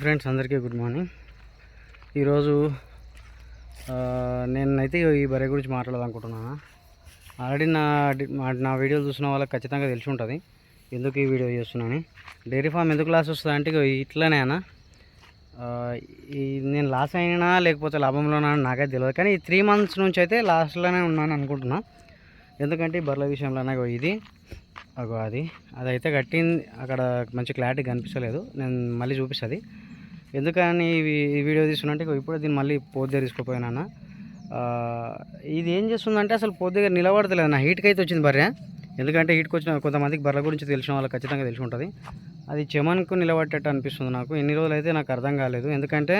Friends అందరికీ good morning ఈరోజు నేనైతే ఈ బర్రె గురించి మాట్లాడాలనుకుంటున్నాను ఆల్రెడీ నా నా వీడియోలు చూసిన వాళ్ళకి ఖచ్చితంగా తెలిసి ఉంటుంది. ఎందుకు ఈ వీడియో చేస్తున్నాను డైరీ ఫామ్ ఎందుకు లాస్ వస్తుంది అంటే ఇట్లనే అన్న. నేను లాస్ అయినా లేకపోతే లాభంలోనా అని నాకైతే తెలియదు కానీ ఈ త్రీ మంత్స్ నుంచి అయితే లాస్ట్లోనే ఉన్నాను అనుకుంటున్నా. ఎందుకంటే బర్రెల విషయంలో ఇది. అగో అది. అదైతే కట్టింది అక్కడ మంచి క్లారిటీ కనిపించలేదు నేను మళ్ళీ చూపిస్తుంది. ఎందుకని ఇవి ఈ వీడియో తీసుకున్నంటే ఇప్పుడు ఇప్పుడే దీన్ని మళ్ళీ పోత్ దగ్గర ఇది ఏం చేస్తుందంటే అసలు పోత్ దగ్గర నిలబడతలేదు నా హీట్కి అయితే వచ్చింది బర్రె. ఎందుకంటే హీట్కి వచ్చిన కొంతమందికి బర్రెల గురించి తెలిసిన వాళ్ళకి ఖచ్చితంగా తెలిసి ఉంటుంది. అది చెమన్కు నిలబట్టేట్టు అనిపిస్తుంది నాకు. ఎన్ని రోజులు అయితే నాకు అర్థం కాలేదు. ఎందుకంటే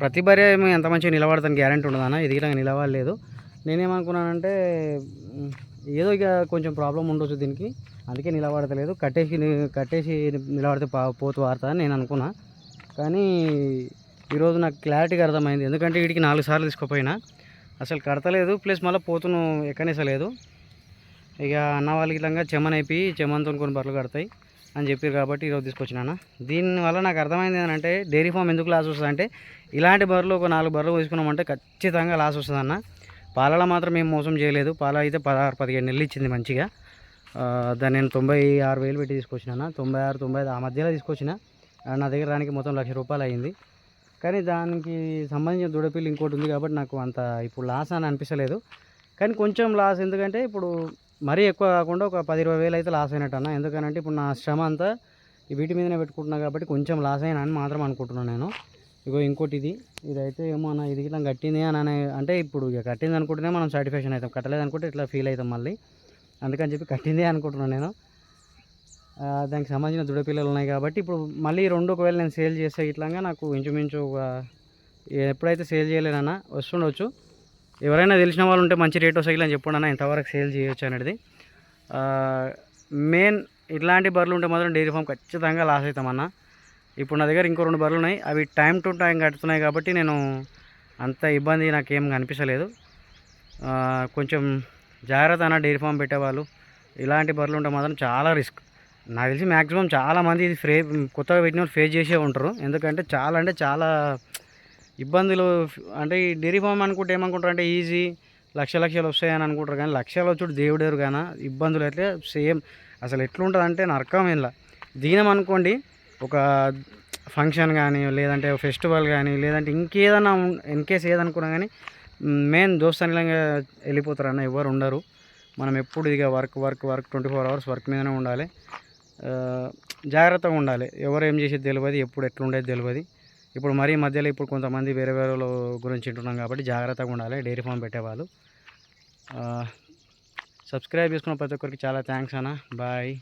ప్రతి బర్రె ఎంత మంచిగా నిలబడతాను గ్యారంటీ ఉండదన్న ఇది కూడా నిలబడలేదు. నేనేమనుకున్నానంటే ఏదో ఇక కొంచెం ప్రాబ్లం ఉండొచ్చు దీనికి. అందుకే నిలబడతలేదు. కట్టేసి కట్టేసి నిలబడితే పా పోతు వారుతా అని నేను అనుకున్నా. కానీ ఈరోజు నాకు క్లారిటీగా అర్థమైంది. ఎందుకంటే వీడికి నాలుగు సార్లు తీసుకుపోయినా. అసలు కడతలేదు. ప్లస్ మళ్ళీ పోతును ఎక్కనేసలేదు ఇక అన్న వాళ్ళకి ఇలాగా అయిపోయి చెమన్తో కొన్ని బర్రెలు కడతాయి అని చెప్పారు కాబట్టి ఈరోజు తీసుకొచ్చినాను దీనివల్ల నాకు అర్థమైంది ఏంటంటే డైరీ ఫామ్ ఎందుకు లాస్ వస్తుంది అంటే ఇలాంటి బర్రెలు ఒక నాలుగు బర్రెలు తీసుకున్నామంటే ఖచ్చితంగా లాస్ వస్తుంది అన్న పాలలో మాత్రం మేము మోసం చేయలేదు. పాల అయితే పదహారు పదిహేడు నెలలు ఇచ్చింది మంచిగా. దాన్ని నేను తొంభై ఆరు వేలు పెట్టి తీసుకొచ్చినా తొంభై ఆరు తొంభై ఆ మధ్యలో తీసుకొచ్చిన. నా దగ్గర రానికి మొత్తం లక్ష రూపాయలు అయింది. కానీ దానికి సంబంధించిన దూడపిల్లి ఇంకోటి ఉంది కాబట్టి నాకు అంత ఇప్పుడు లాస్ అని అనిపించలేదు కానీ కొంచెం లాస్ ఎందుకంటే ఇప్పుడు మరీ ఎక్కువ కాకుండా ఒక పది ఇరవై వేలు అయితే లాస్ అయినట్టు అన్న. ఎందుకనంటే ఇప్పుడు నా శ్రమ అంతా వీటి మీదనే పెట్టుకుంటున్నా కాబట్టి కొంచెం లాస్ అయినా అని మాత్రం అనుకుంటున్నాను నేను. ఇగో ఇంకోటి ఇది ఇదైతే ఏమో అన్న ఇది ఇట్లా కట్టింది అని అంటే ఇప్పుడు ఇక కట్టింది అనుకుంటేనే మనం సాటిస్ఫాక్షన్ అవుతాం. కట్టలేదు అనుకుంటే ఇట్లా ఫీల్ అవుతాం మళ్ళీ. అందుకని చెప్పి కట్టిందే అనుకుంటున్నాను నేను. దానికి సంబంధించిన దుడపిల్లలు ఉన్నాయి కాబట్టి ఇప్పుడు మళ్ళీ రెండు ఒకవేళ నేను సేల్ చేస్తే ఇట్లాగా నాకు ఇంచుమించు ఒక ఎప్పుడైతే సేల్ చేయలేనన్నా వస్తుండొచ్చు. ఎవరైనా తెలిసిన వాళ్ళు ఉంటే మంచి రేట్ వస్తాయి అని చెప్పండి అన్న ఇంతవరకు సేల్ చేయొచ్చు అనేది. మెయిన్ ఇట్లాంటి బర్రెలు ఉంటే మాత్రం డైరీ ఫామ్ ఖచ్చితంగా లాస్ అవుతామన్నా ఇప్పుడు నా దగ్గర ఇంకో రెండు బర్రెలు ఉన్నాయి. అవి టైం టు టైం కట్టుతున్నాయి కాబట్టి నేను అంత ఇబ్బంది నాకేం కనిపించలేదు కొంచెం జాగ్రత్త అన్న డైరీ ఫామ్ పెట్టేవాళ్ళు. ఇలాంటి బర్రెలు ఉంటే మాత్రం చాలా రిస్క్. నాకు తెలిసి మ్యాక్సిమం చాలామంది ఇది ఫ్రే కొత్తగా పెట్టిన వాళ్ళు ఫేస్ చేసే ఉంటారు. ఎందుకంటే చాలా అంటే చాలా ఇబ్బందులు. అంటే ఈ డైరీ ఫామ్ అనుకుంటే ఏమనుకుంటారు అంటే ఈజీ లక్ష లక్షలు వస్తాయని అనుకుంటారు కానీ లక్షలు వచ్చి దేవుడేరు కానీ ఇబ్బందులు అయితే సేమ్. అసలు ఎట్లుంటుంది అంటే నరకం ఇలా దీనం అనుకోండి ఒక ఫంక్షన్ కానీ లేదంటే ఫెస్టివల్ కానీ లేదంటే ఇంకేదన్నా ఇన్కేస్ ఏదనుకున్నా కానీ మెయిన్ దోస్తానిలంగా వెళ్ళిపోతారు అన్న ఎవరు ఉండరు. మనం ఎప్పుడు ఇక work work work twenty four hours work మీదనే ఉండాలి. జాగ్రత్తగా ఉండాలి. ఎవరు ఏం చేసేది తెలియదు ఎప్పుడు ఎట్లుండేది తెలియదు ఇప్పుడు మరీ మధ్యలో ఇప్పుడు కొంతమంది వేరే వేరే వాళ్ళ గురించి వింటున్నాం కాబట్టి జాగ్రత్తగా ఉండాలి డైరీ ఫామ్ పెట్టేవాళ్ళు. సబ్స్క్రైబ్ చేసుకున్న ప్రతి ఒక్కరికి చాలా థ్యాంక్స్ అన్న. బాయ్.